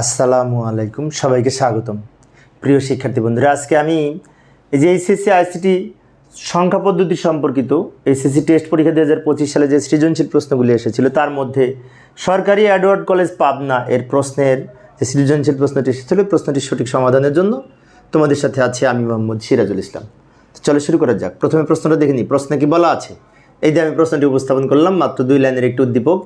আসসালামু আলাইকুম, সবাইকে স্বাগতম। প্রিয় শিক্ষার্থী বন্ধুরা, আজকে আমি এই যে এইচএসসি আইসিটি সংখ্যা পদ্ধতি সম্পর্কিত এইচএসসি টেস্ট পরীক্ষা দু হাজার পঁচিশ সালে যে সৃজনশীল প্রশ্নগুলি এসেছিল, তার মধ্যে সরকারি অ্যাডওয়ার্ড কলেজ পাবনা এর প্রশ্নের যে সৃজনশীল প্রশ্নটি এসেছিল প্রশ্নটির সঠিক সমাধানের জন্য তোমাদের সাথে আছে আমি মোহাম্মদ সিরাজুল ইসলাম। চলো শুরু করা যাক। প্রথমে প্রশ্নটা দেখে নিই। প্রশ্নে কি বলা আছে? এই যে আমি প্রশ্নটি উপস্থাপন করলাম, মাত্র দুই লাইনের একটি উদ্দীপক।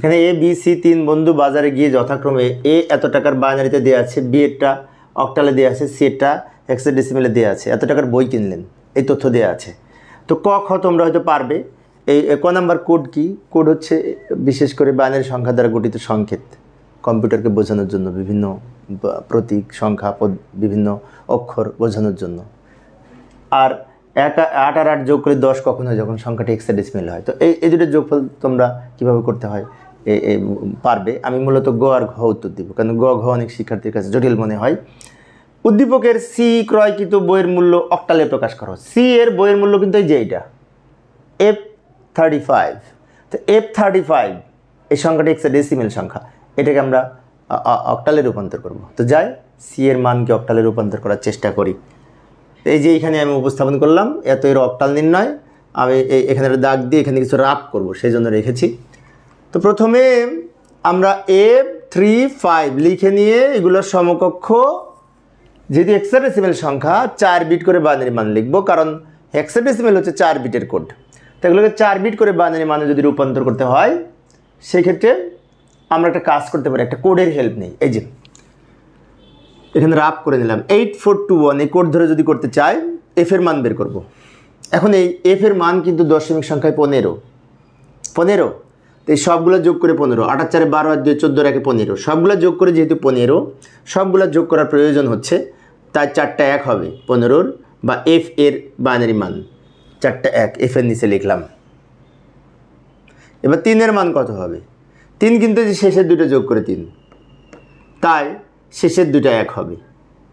এখানে এ বি সি তিন বন্ধু বাজারে গিয়ে যথাক্রমে এ এত টাকার বাইনারিতে দেওয়া আছে বি এরটা অক্টালে দেওয়া আছে সি এরটা হেক্সাডেসিমেলে দেওয়া আছে। এত টাকার বই কিনলেন, এই তথ্য দেওয়া আছে। তো ক, খ তোমরা হয়তো পারবে। এই ক নাম্বার কোড কি? কোড হচ্ছে বিশেষ করে বাইনারি সংখ্যা দ্বারা গঠিত সংকেত। কম্পিউটারকে বোঝানোর জন্য, বিভিন্ন প্রতীক, সংখ্যা বিভিন্ন অক্ষর বোঝানোর জন্য। আর এক, আট আর আট যোগ করে দশ কখন হয়? যখন সংখ্যাটি হেক্সাডেসিমেল হয়। তো এই এই দুটো যোগফল তোমরা কীভাবে করতে হয়? পারবে, আমি মূলত গ আর ঘ উত্তর দিব, কারণ গ, ঘ অনেক শিক্ষার্থীর কাছে জটিল মনে হয়। উদ্দীপকের সি ক্রয়কৃত বইয়ের মূল্য অক্টালে প্রকাশ করো। সি এর বইয়ের মূল্য কিন্তু এই যে এইটা। এফ থার্টি ফাইভ তো এফ থার্টি ফাইভ এই সংখ্যাটি একটা ডেসিমেল সংখ্যা। এটাকে আমরা অক্টালে রূপান্তর করব। তো যাই সি এর মানকে অক্টালে রূপান্তর করার চেষ্টা করি। এই যে এখানে আমি উপস্থাপন করলাম এত এর অক্টাল নির্ণয়। আমি এখানে দাগ দিয়ে এখানে কিছু রাপ করব, সেই জন্য রেখেছি। তো প্রথমে আমরা এফ থ্রি ফাইভ লিখে নিয়ে এগুলোর সমকক্ষ, যেহেতু হেক্সাডেসিমেল সংখ্যা, চার বিট করে বাইনারি মান লিখব, কারণ হেক্সাডেসিমেল হচ্ছে চার বিটের কোড তো এগুলোকে চার বিট করে বাইনারি মানে যদি রূপান্তর করতে হয়, সেক্ষেত্রে আমরা একটা কাজ করতে পারি, একটা কোডের হেল্প নেই। এই যে, এখানে রাপ করে নিলাম এইট ফোর টু ওয়ান এই কোড ধরে যদি করতে চাই এফ এর মান বের করব। এখন এই এফ এর মান কিন্তু দশমিক সংখ্যায় পনেরো। পনেরো? তো এই সবগুলো যোগ করে পনেরো। আটার চারে বারো আর দুই, চোদ্দ রাখে পনেরো। সবগুলো যোগ করে যেহেতু পনেরো, সবগুলো যোগ করার প্রয়োজন হচ্ছে, তাই চারটা এক হবে পনেরোর বা এফ এর বাইনারি মান। চারটা এক, এফ এর নিচে লিখলাম। এবার তিনের মান কত হবে? তিন কিন্তু যে শেষের দুটো যোগ করে তিন। তাই শেষের দুটো এক হবে।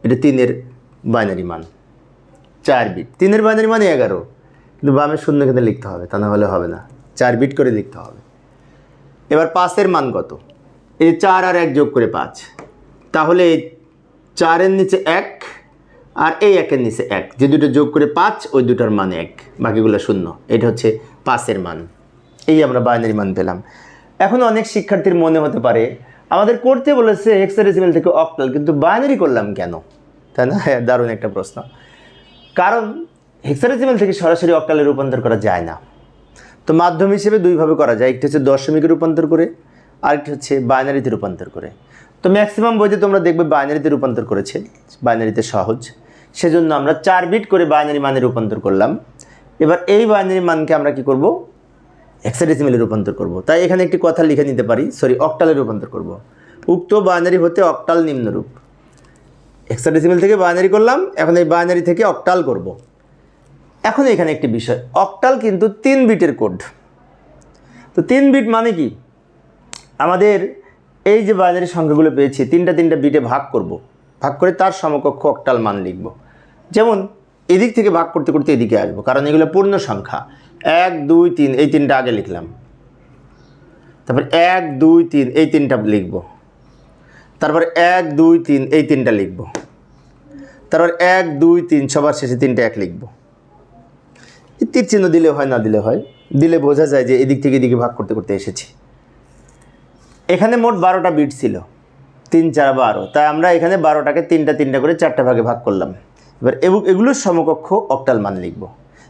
এটা তিনের বাইনারি মান। চার বিট। তিনের বাইনারি মানে এগারো। কিন্তু বামের শূন্য কিন্তু লিখতে হবে, তা না হলে হবে না। চার বিট করে লিখতে হবে। এবার পাঁচের মান কত? এই চার আর এক যোগ করে পাঁচ। তাহলে চারের নিচে এক আর এই একের নিচে এক। যে দুটো যোগ করে পাঁচ, ওই দুটোর মান এক। বাকিগুলো শূন্য। এটা হচ্ছে পাঁচের মান। এই আমরা বাইনারি মান পেলাম। এখন অনেক শিক্ষার্থীর মনে হতে পারে, আমাদের করতে বলেছে হেক্সাডেসিমেল থেকে অক্টাল কিন্তু বাইনারি করলাম কেন? তাই না? হ্যাঁ দারুণ একটা প্রশ্ন। কারণ হেক্সাডেসিমেল থেকে সরাসরি অক্টালে রূপান্তর করা যায় না। তো মাধ্যম হিসেবে দুইভাবে করা যায়। একটি হচ্ছে দশমিকে রূপান্তর করে, আরেকটি হচ্ছে বাইনারিতে রূপান্তর করে। তো ম্যাক্সিমাম বইতে তোমরা দেখবে বাইনারিতে রূপান্তর করেছে, বাইনারিতে সহজ। সেজন্য আমরা চার বিট করে বাইনারি মানে রূপান্তর করলাম। এবার এই বাইনারি মানকে আমরা কি করব? হেক্সাডেসিমেলে রূপান্তর করব। তাই এখানে একটি কথা লিখে নিতে পারি সরি অক্টালে রূপান্তর করব। উক্ত বাইনারি হতে অক্টাল নিম্নরূপ। হেক্সাডেসিমেল থেকে বাইনারি করলাম, এখন এই বাইনারি থেকে অক্টাল করব। এখন এখানে একটি বিষয় অক্টাল কিন্তু তিন বিটের কোড তো তিন বিট মানে কি? আমাদের এই যে বাইনারি সংখ্যাগুলো পেয়েছি, তিনটা তিনটা বিটে ভাগ করব। ভাগ করে তার সমকক্ষ অক্টাল মান লিখব। যেমন, এদিক থেকে ভাগ করতে করতে এদিকে আসব, কারণ এগুলো পূর্ণ সংখ্যা। এক, দুই, তিন, এই তিনটা আগে লিখলাম। তারপর এক, দুই, তিন, এই তিনটা লিখব। তারপর এক, দুই, তিন, এই তিনটা লিখব। তারপর এক, দুই, তিন, সবার শেষে তিনটা এক লিখব। তীর চিহ্ন দিলে হয়, না দিলে হয়, দিলে বোঝা যায় যে এদিক থেকে এদিকে ভাগ করতে করতে এসেছি। এখানে মোট বারোটা বিট ছিল, তিন, চার বারো তাই আমরা এখানে বারোটাকে তিনটা তিনটা করে চারটা ভাগে ভাগ করলাম। এবার এগু- এগুলোর সমকক্ষ অক্টাল মান লিখব।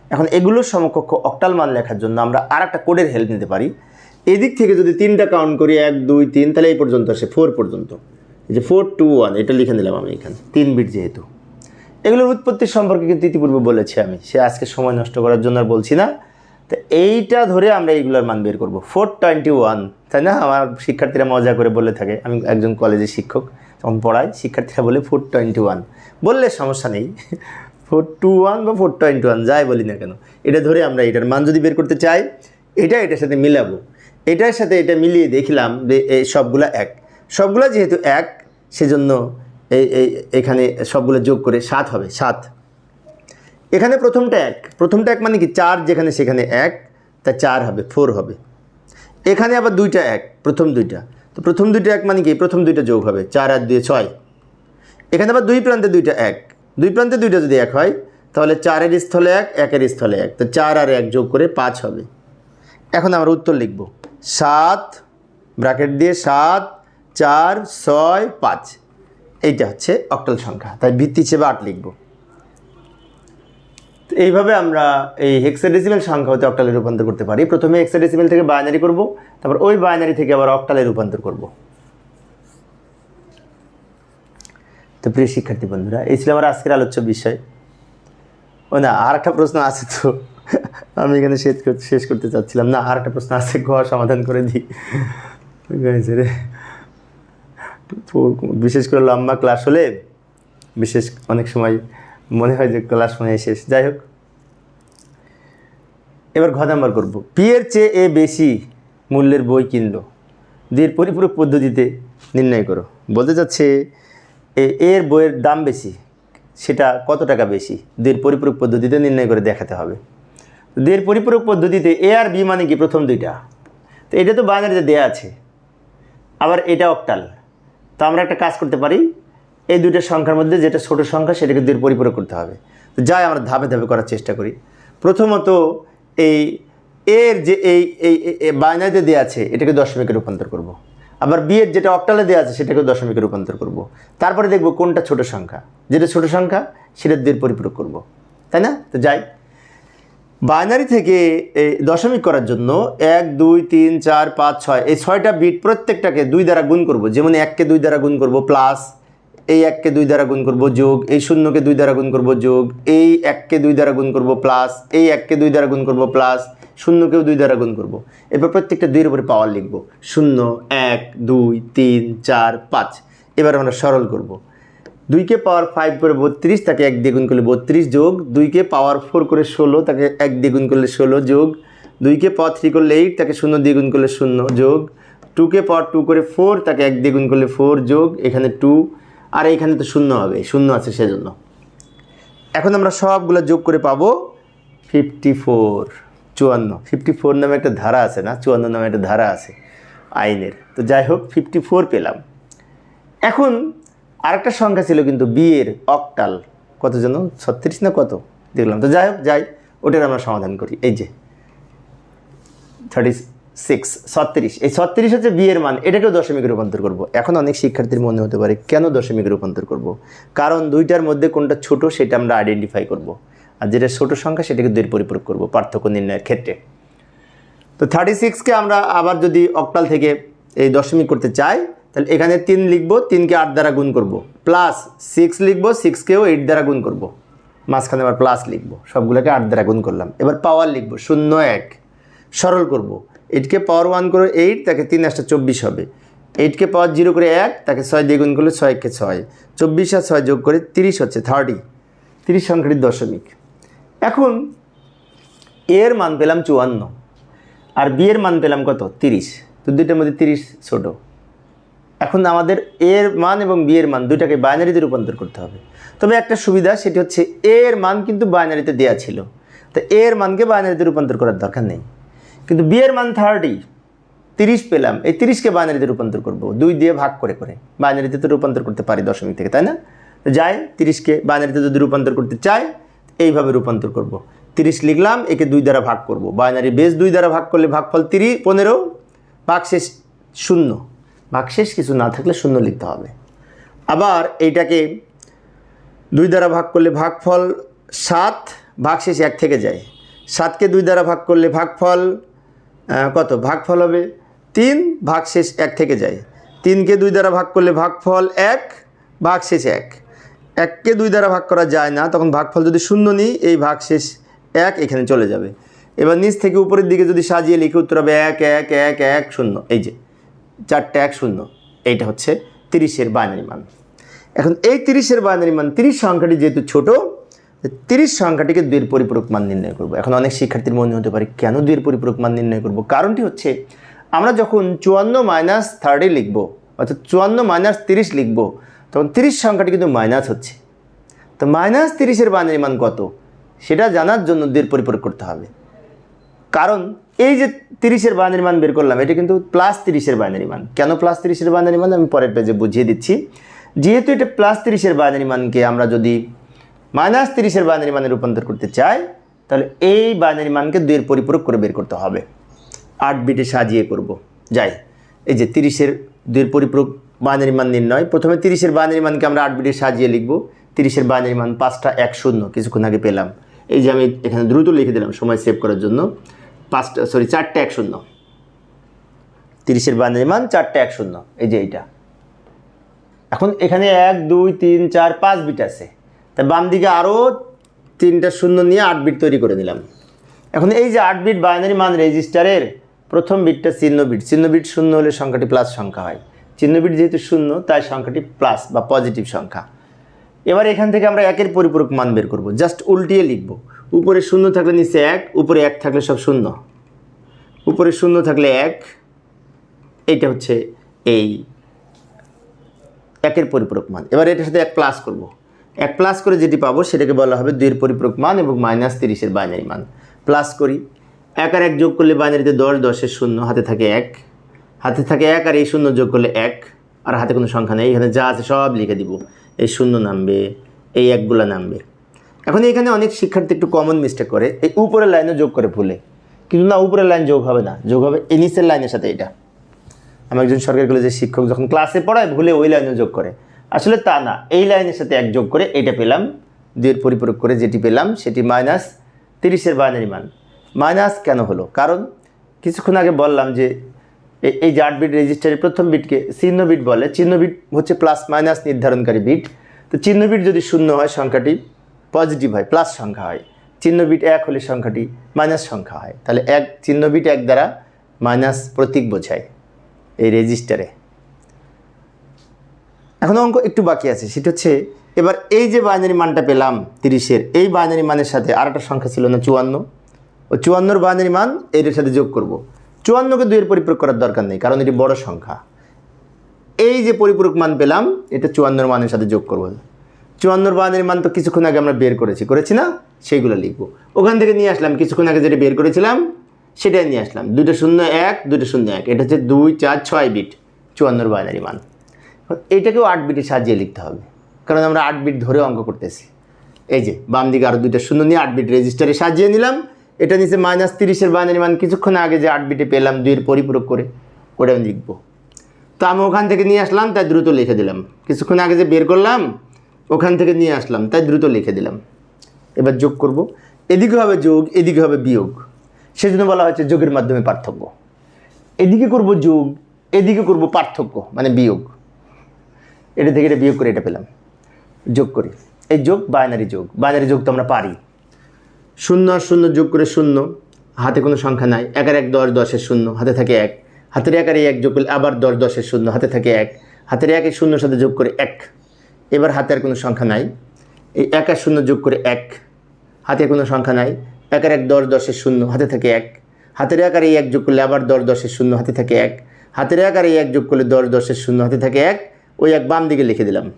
এখন এগুলোর সমকক্ষ অক্টাল মান লেখার জন্য আমরা আর একটা কোডের হেল্প নিতে পারি। এদিক থেকে যদি তিনটা কাউন্ট করি, এক, দুই, তিন, তাহলে এই পর্যন্ত আসে ফোর পর্যন্ত। এই যে ফোর টু ওয়ান এটা লিখে নিলাম আমি এখানে, তিন বিট যেহেতু। এগুলোর উৎপত্তি সম্পর্কে কিন্তু ইতিপূর্বে বলেছি আমি। সে আজকে সময় নষ্ট করার জন্য আর বলছি না। তো এইটা ধরে আমরা এইগুলোর মান বের করব। ফোর টোয়েন্টি ওয়ান তাই না? আমার শিক্ষার্থীরা মজা করে বলে থাকে। আমি একজন কলেজের শিক্ষক, তখন পড়াই শিক্ষার্থীরা বলে ফোর টোয়েন্টি ওয়ান বললে সমস্যা নেই। ফোর টু ওয়ান বা ফোর টোয়েন্টি ওয়ান যাই বলি না কেন। এটা ধরে আমরা এটার মান যদি বের করতে চাই, এটা এটার সাথে মিলাবো। এটার সাথে এটা মিলিয়ে দেখলাম যে এই সবগুলা এক। সবগুলা যেহেতু এক, সেজন্য এই এই, এখানে সবগুলো যোগ করে সাত হবে, সাত। এখানে প্রথমটা এক। প্রথমটা এক মানে কি? চার যেখানে সেখানে এক, তা চার হবে, ফোর হবে। এখানে আবার দুইটা এক, প্রথম দুইটা। তো প্রথম দুইটা এক মানে কি? প্রথম দুইটা যোগ হবে, চার আর দুই ছয়। এখানে আবার দুই প্রান্তে দুইটা এক। দুই প্রান্তে দুইটা যদি এক হয়, তাহলে চারের স্থলে এক একের স্থলে এক। তো চার আর এক যোগ করে পাঁচ হবে। এখন আমরা উত্তর লিখব। সাত, ব্র্যাকেট দিয়ে সাত, চার, ছয়, পাঁচ। এইটা হচ্ছে অক্টাল সংখ্যা। তাই ভিত্তি হিসেবে আট লিখব। এইভাবে আমরা এই হেক্সাডেসিমেল সংখ্যা হতে অক্টালে রূপান্তর করতে পারি। প্রথমে হেক্সাডেসিমেল থেকে বাইনারি করব, তারপর ওই বাইনারি থেকে আবার অক্টালে রূপান্তর করব। তো প্রিয় শিক্ষার্থী বন্ধুরা, এই ছিল আমার আজকের আলোচ্য বিষয়। ও না, আর একটা প্রশ্ন আছে তো। আমি এখানে শেষ করতে শেষ করতে চাচ্ছিলাম। না, আর একটা প্রশ্ন আছে, ঘ সমাধান করে দিই। রে। বিশেষ করে লম্বা ক্লাস হলে বিশেষ অনেক সময় মনে হয় যে ক্লাস মনে হয় শেষ। যাই হোক। এবার ঘ নাম্বার করব। পি এর চেয়ে এ বেশি মূল্যের বই কিনলো। দিয়ে পরিপূরক পদ্ধতিতে নির্ণয় করো। বলতে চাচ্ছে এ- এর বইয়ের দাম বেশি, সেটা কত টাকা বেশি? দুইয়ের পরিপূরক পদ্ধতিতে নির্ণয় করে দেখাতে হবে। দুইয়ের পরিপূরক পদ্ধতিতে এ আর বি মানে কি? প্রথম দুইটা। তো এটা তো বাইনারিতে দেয়া আছে। আবার এটা অক্টাল তো আমরা একটা কাজ করতে পারি এই দুইটা সংখ্যার মধ্যে যেটা ছোট সংখ্যা সেটাকে দুইয়ের পরিপূরক করতে হবে তো যাই আমরা ধাপে ধাপে করার চেষ্টা করি প্রথমত এই এর যে এই এই বাইনারিতে দেওয়া আছে, এটাকে দশমিকে রূপান্তর করব। আবার বিয়ের যেটা অক্টালে দেওয়া আছে সেটাকে দশমিকে রূপান্তর করব। তারপরে দেখব কোনটা ছোট সংখ্যা যেটা ছোট সংখ্যা, সেটা দুইয়ের পরিপূরক করব। তাই না তো যাই বাইনারি থেকে এই দশমিক করার জন্য এক, দুই, তিন, চার, পাঁচ, ছয়, এই ছয়টা বিট প্রত্যেকটাকে দুই দ্বারা গুণ করব। যেমন এককে দুই দ্বারা গুণ করব প্লাস, এই এককে দুই দ্বারা গুণ করব যোগ, এই শূন্যকে দুই দ্বারা গুণ করব যোগ, এই এককে দুই দ্বারা গুণ করব প্লাস, এই এককে দুই দ্বারা গুণ করব প্লাস, শূন্যকেও দুই দ্বারা গুণ করব। এবার প্রত্যেকটা দুইয়ের উপরে পাওয়ার লিখব। শূন্য, এক, দুই, তিন, চার, পাঁচ। এবার আমরা সরল করব। দুইকে পাওয়ার ফাইভ করে বত্রিশ, তাকে এক দ্বিগুণ করলে বত্রিশ যোগ, দুইকে পাওয়ার ফোর করে ষোলো, তাকে এক দ্বিগুণ করলে ষোলো যোগ, দুইকে পাওয়ার থ্রি করলে এইট তাকে শূন্য দ্বিগুণ করলে শূন্য যোগ টুকে পাওয়ার টু করে ফোর তাকে এক দ্বিগুণ করলে ফোর যোগ, এখানে টু আর এইখানে তো শূন্য হবে, শূন্য আছে সেজন্য। এখন আমরা সবগুলো যোগ করে পাবো ফিফটি ফোর চুয়ান্ন। ফিফটি ফোর নামে একটা ধারা আছে না? চুয়ান্ন নামে একটা ধারা আছে আইনের। তো যাই হোক ফিফটি ফোর পেলাম। এখন আরেকটা সংখ্যা ছিল কিন্তু বিয়ের অকটাল। কত যেন? ছত্রিশ না কত? দেখলাম। তো যাই হোক, যাই। ওটার আমরা সমাধান করি। এই যে থার্টি সিক্স ছত্রিশ। এই ছত্রিশ হচ্ছে বিয়ের মান। এটাকেও দশমিকে রূপান্তর করব। এখন অনেক শিক্ষার্থীর মনে হতে পারে, কেন দশমিকে রূপান্তর করব? কারণ দুইটার মধ্যে কোনটা ছোট সেটা আমরা আইডেন্টিফাই করব। আর যেটা ছোট সংখ্যা সেটাকে দুইয়ের পরিপূরক করব, পার্থক্য নির্ণয়ের ক্ষেত্রে। তো থার্টি সিক্সকে আমরা আবার যদি অক্টাল থেকে এই দশমিক করতে চাই তাহলে এখানে তিন লিখব, তিনকে আট দ্বারা গুণ করব। প্লাস সিক্স লিখব সিক্সকেও এইট দ্বারা গুণ করব। মাঝখানে আবার প্লাস লিখব, সবগুলোকে আট দ্বারা গুণ করলাম। এবার পাওয়ার লিখব, শূন্য এক। সরল করব এইটকে পাওয়ার ওয়ান করে এইট তাকে তিন একটা চব্বিশ হবে। এইটকে পাওয়ার জিরো করে এক, তাকে ছয় দিয়ে গুণ করলে ছয়কে ছয়। চব্বিশ আর ছয় যোগ করে তিরিশ হচ্ছে থার্টি তিরিশ সংখ্যাটির দশমিক। এখন এর মান পেলাম চুয়ান্ন। আর বিয়ের মান পেলাম কত? তিরিশ। তো দুইটার মধ্যে তিরিশ ছোটো। এখন আমাদের এর মান এবং বিয়ের মান দুইটাকে বাইনারিতে রূপান্তর করতে হবে। তবে একটা সুবিধা, সেটি হচ্ছে এর মান কিন্তু বাইনারিতে দেয়া ছিল। তো এর মানকে বাইনারিতে রূপান্তর করার দরকার নেই। কিন্তু বিয়ের মান থার্টি তিরিশ পেলাম, এই তিরিশকে বাইনারিতে রূপান্তর করব। দুই দিয়ে ভাগ করে করে। বাইনারিতে তো রূপান্তর করতে পারি দশমিক থেকে, তাই না? যাই, তিরিশকে বাইনারিতে যদি রূপান্তর করতে চাই, এইভাবে রূপান্তর করব। তিরিশ লিখলাম, একে দুই দ্বারা ভাগ করব। বাইনারি বেস দুই দ্বারা ভাগ করলে ভাগফল তিরিশ, পনেরো, ভাগশেষ শূন্য। ভাগশেষ কিছু না থাকলে শূন্য লিখতে হবে। আবার এইটাকে দুই দ্বারা ভাগ করলে ভাগফল সাত ভাগশেষ এক থেকে যায়। সাতকে দুই দ্বারা ভাগ করলে ভাগফল কত? ভাগফল হবে তিন ভাগশেষ এক থেকে যায়। তিনকে দুই দ্বারা ভাগ করলে ভাগফল এক ভাগশেষ এক। এককে দুই দ্বারা ভাগ করা যায় না, তখন ভাগফল যদি শূন্য নিই, এই ভাগশেষ এক এখানে চলে যাবে। এবার নিচ থেকে উপরের দিকে যদি সাজিয়ে লিখে, উত্তর হবে এক এক এক এক, শূন্য। এই যে। চারটে এক শূন্য, এইটা হচ্ছে তিরিশের বাইনারি মান। এখন এই তিরিশের বাইনারি মান, তিরিশ সংখ্যাটি যেহেতু ছোট তিরিশ সংখ্যাটিকে দুইয়ের পরিপূরক মান নির্ণয় করব। এখন অনেক শিক্ষার্থীর মনে হতে পারে, কেন দুইয়ের পরিপূরক মান নির্ণয় করব? কারণটি হচ্ছে, আমরা যখন চুয়ান্ন মাইনাস থার্টি লিখব, অর্থাৎ চুয়ান্ন মাইনাস তিরিশ লিখব, তখন তিরিশ সংখ্যাটি কিন্তু মাইনাস হচ্ছে। তো মাইনাস তিরিশের বাইনারি মান কত? সেটা জানার জন্য দুইয়ের পরিপূরক করতে হবে। কারণ এই যে তিরিশের বাইনারি মান বের করলাম, এটা কিন্তু প্লাস তিরিশের বাইনারি মান। কেন প্লাস তিরিশের বাইনারি মান? আমি পরের পেজে বুঝিয়ে দিচ্ছি। যেহেতু এটা প্লাস তিরিশের বাইনারি মানকে আমরা যদি মাইনাস তিরিশের বাইনারি মানে রূপান্তর করতে চাই, তাহলে এই বাইনারি মানকে দুইয়ের পরিপূরক করে বের করতে হবে। আট বিটে সাজিয়ে করব। যাই, এই যে তিরিশের দুইয়ের পরিপূরক বাইনারি মান নির্ণয়। প্রথমে তিরিশের বাইনারি মানকে আমরা আট বিটে সাজিয়ে লিখব। তিরিশের বাইনারি মান পাঁচটা এক শূন্য, কিছুক্ষণ আগে পেলাম। এই যে আমি এখানে দ্রুত লিখে দিলাম সময় সেভ করার জন্য। পাঁচটা সরি চারটে এক শূন্য। তিরিশের বাইনারি মান চারটে এক শূন্য, এই যে এইটা। এখন এখানে এক, দুই, তিন, চার, পাঁচ বিট আছে। তা বাম দিকে আরও তিনটা শূন্য নিয়ে আট বিট তৈরি করে নিলাম। এখন এই যে আট বিট বাইনারি মান রেজিস্টারের প্রথম বিটটা চিহ্ন বিট। চিহ্ন বিট শূন্য হলে সংখ্যাটি প্লাস সংখ্যা হয়। চিহ্ন বিট যেহেতু শূন্য, তাই সংখ্যাটি প্লাস বা পজিটিভ সংখ্যা। এবার এখান থেকে আমরা একের পরিপূরক মান বের করব। জাস্ট উল্টিয়ে লিখব। উপরে শূন্য থাকলে নিচে এক, উপরে এক থাকলে সব শূন্য। উপরে শূন্য থাকলে এক, এইটা হচ্ছে এই একের পরিপূরক মান। এবার এটার সাথে এক প্লাস করব। এক প্লাস করে যেটি পাবো সেটাকে বলা হবে দুইয়ের পরিপূরক মান এবং মাইনাস তিরিশের বাইনারি মান। প্লাস করি। এক আর এক যোগ করলে বাইনারিতে দশ, দশের শূন্য, হাতে থাকে এক। হাতে থাকে এক আর এই শূন্য যোগ করলে এক। আর হাতে কোনো সংখ্যা নেই, এখানে যা আছে সব লিখে দিব। এই শূন্য নামবে, এই একগুলা নামবে। এখন এখানে অনেক শিক্ষার্থী একটু কমন মিস্টেক করে, এই উপরের লাইনে যোগ করে ভুলে। কিন্তু না, উপরের লাইন যোগ হবে না, যোগ হবে এই নিচের লাইনের সাথে এটা। আমি একজন সরকারি কলেজের শিক্ষক, যখন ক্লাসে পড়ায়, ভুলে ওই লাইনে যোগ করে। আসলে তা না, এই লাইনের সাথে এক যোগ করে এটা পেলাম দুইয়ের পরিপূরক করে যেটি পেলাম, সেটি মাইনাস তিরিশের বাইনারি মান। মাইনাস কেন হলো? কারণ কিছুক্ষণ আগে বললাম যে এই যে আট বিট রেজিস্টারের প্রথম বিটকে চিহ্ন বিট বলে, চিহ্ন বিট হচ্ছে প্লাস মাইনাস নির্ধারণকারী বিট তো চিহ্ন বিট যদি শূন্য হয় সংখ্যাটি পজিটিভ হয়, প্লাস সংখ্যা হয়। চিহ্ন বিট এক হলে সংখ্যাটি মাইনাস সংখ্যা হয়। তাহলে এক, চিহ্ন বিট এক দ্বারা মাইনাস প্রতীক বোঝায় এই রেজিস্টারে। এখন অঙ্ক একটু বাকি আছে, সেটা হচ্ছে এবার এই যে বাইনারি মানটা পেলাম তিরিশের, এই বাইনারি মানের সাথে আর একটা সংখ্যা ছিল না চুয়ান্ন। ও চুয়ান্নর বাইনারি মান এটার সাথে যোগ করব। চুয়ান্নকে দুইয়ের পরিপূরক করার দরকার নেই, কারণ এটি বড় সংখ্যা। এই যে পরিপূরক মান পেলাম, এটা চুয়ান্নর মানের সাথে যোগ করব। চুয়ান্নর বানের মান তো কিছুক্ষণ আগে আমরা বের করেছি। করেছি না? সেইগুলো লিখব। ওখান থেকে নিয়ে আসলাম, কিছুক্ষণ আগে যেটা বের করেছিলাম, সেটাই নিয়ে আসলাম। দুটো শূন্য এক দুটো শূন্য এক। এটা হচ্ছে দুই, চার, ছয় বিট, চুয়ান্নর বাইনারি মান। এইটাকেও আট বিটে সাজিয়ে লিখতে হবে। কারণ আমরা আট বিট ধরে অঙ্ক করতেছি। এই যে, বাম দিকে আরও দুইটা শূন্য নিয়ে আট বিট রেজিস্টারে সাজিয়ে নিলাম। এটা নিচে মাইনাস তিরিশের বাইনারি মান কিছুক্ষণ আগে যে আট বিটে পেলাম, দুইয়ের পরিপূরক করে ওটা আমি লিখব। তো আমি ওখান থেকে নিয়ে আসলাম, তাই দ্রুত লিখে দিলাম। কিছুক্ষণ আগে যে বের করলাম ওখান থেকে নিয়ে আসলাম, তাই দ্রুত লিখে দিলাম। এবার যোগ করব। এদিকে হবে যোগ, এদিকে হবে বিয়োগ। সেজন্য বলা হয়েছে যোগের মাধ্যমে পার্থক্য। এদিকে করব যোগ, এদিকে করব পার্থক্য মানে বিয়োগ। এটা থেকে এটা বিয়োগ করে এটা পেলাম। যোগ করি। এই যোগ, বাইনারি যোগ। বাইনারি যোগ তো আমরা পারি। শূন্য আর শূন্য যোগ করে শূন্য, হাতে কোনো সংখ্যা নাই। এক আর এক দশ, দশের শূন্য, হাতে থাকে এক। হাতের এক আর এই এক যোগ করলে আবার দশ, দশের শূন্য, হাতে থাকে এক। হাতের এক শূন্যর সাথে যোগ করে এক। এবার হাতে আর কোনো সংখ্যা নাই। এই এক আর শূন্য যোগ করে এক, হাতে কোনো সংখ্যা নাই। এক আর এক দশ দশের শূন্য, হাতে থাকে এক। হাতের এক আর এই এক যোগ করলে আবার দশ দশের শূন্য, হাতে থাকে এক। হাতের এক আর এই এক যোগ করলে দশ দশের শূন্য, হাতে থাকে এক। ওই এক বাম দিকে লিখে দিলাম।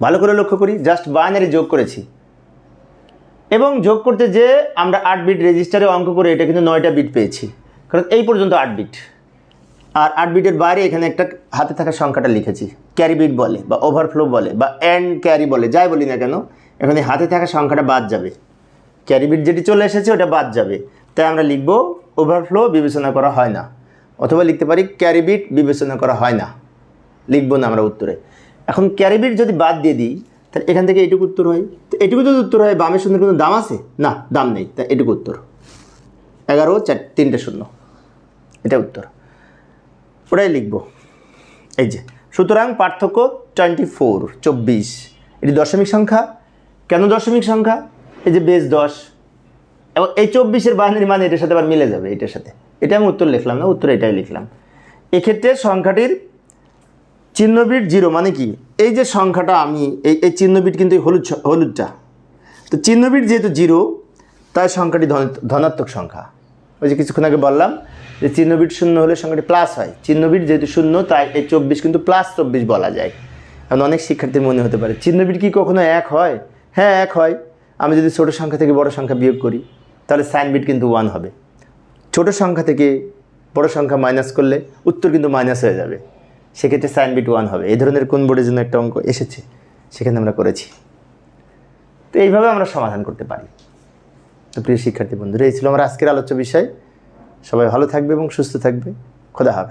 ভালো করে লক্ষ্য করি জাস্ট বাইনারি যোগ করেছি। এবং যোগ করতে যে আমরা আট বিট রেজিস্টারে অঙ্ক করে এটা কিন্তু নয়টা বিট পেয়েছি। কারণ এই পর্যন্ত আট বিট আর আট বিটের বাইরে এখানে একটা হাতে থাকা সংখ্যাটা লিখেছি। ক্যারি বিট বলে বা ওভারফ্লো বলে বা অ্যান্ড ক্যারি বলে, যাই বলি না কেন, এখানে হাতে থাকা সংখ্যাটা বাদ যাবে। ক্যারি বিট যেটি চলে এসেছে, ওটা বাদ যাবে। তাই আমরা লিখব ওভারফ্লো বিবেচনা করা হয় না। অথবা লিখতে পারি ক্যারি বিট বিবেচনা করা হয় না। লিখব না আমরা উত্তরে। এখন ক্যারি বিট যদি বাদ দিয়ে দিই, তাহলে এখান থেকে এটুকু উত্তর হয়। তো এটুকু যদি উত্তর হয়, বামের শূন্যের কোনো দাম আছে? না, দাম নেই। তাই এটুকু উত্তর। এগারো, চার, তিনটে শূন্য। এটা উত্তর। ওটাই লিখব। এই যে, সুতরাং পার্থক্য টোয়েন্টি ফোর চব্বিশ। এটি দশমিক সংখ্যা। কেন দশমিক সংখ্যা? এই যে বেশ দশ। এবং এই চব্বিশের বাইনারি মান এটার সাথে আবার মিলে যাবে এটার সাথে। এটা আমি উত্তর লিখলাম না, উত্তর এটাই লিখলাম। এক্ষেত্রে সংখ্যাটির চিহ্নবিট জিরো মানে কি? এই যে সংখ্যাটা আমি, এই এই চিহ্নবিট কিন্তু হলুদ হলুদটা। তো চিহ্নবিট যেহেতু জিরো, তাই সংখ্যাটি ধন- ধনাত্মক সংখ্যা। ওই যে কিছুক্ষণ আগে বললাম যে চিহ্নবিট শূন্য হলে সংখ্যাটি প্লাস হয়। চিহ্নবিট যেহেতু শূন্য, তাই এই চব্বিশ কিন্তু প্লাস চব্বিশ বলা যায়। এখন অনেক শিক্ষার্থীর মনে হতে পারে, চিহ্নবিট কি কখনো এক হয়? হ্যাঁ এক হয়। আমি যদি ছোটো সংখ্যা থেকে বড় সংখ্যা বিয়োগ করি, তাহলে সাইন বিট কিন্তু ওয়ান হবে। ছোট সংখ্যা থেকে বড় সংখ্যা মাইনাস করলে উত্তর কিন্তু মাইনাস হয়ে যাবে। সেক্ষেত্রে সাইন বিট ওয়ান হবে। এই ধরনের কোন বোর্ডের জন্য একটা অঙ্ক এসেছে, সেখানে আমরা করেছি। তো এইভাবে আমরা সমাধান করতে পারি। তো প্রিয় শিক্ষার্থী বন্ধুরা, এই ছিল আমার আজকের আলোচ্য বিষয়। সবাই ভালো থাকবে এবং সুস্থ থাকবে। খোদা হাফেজ।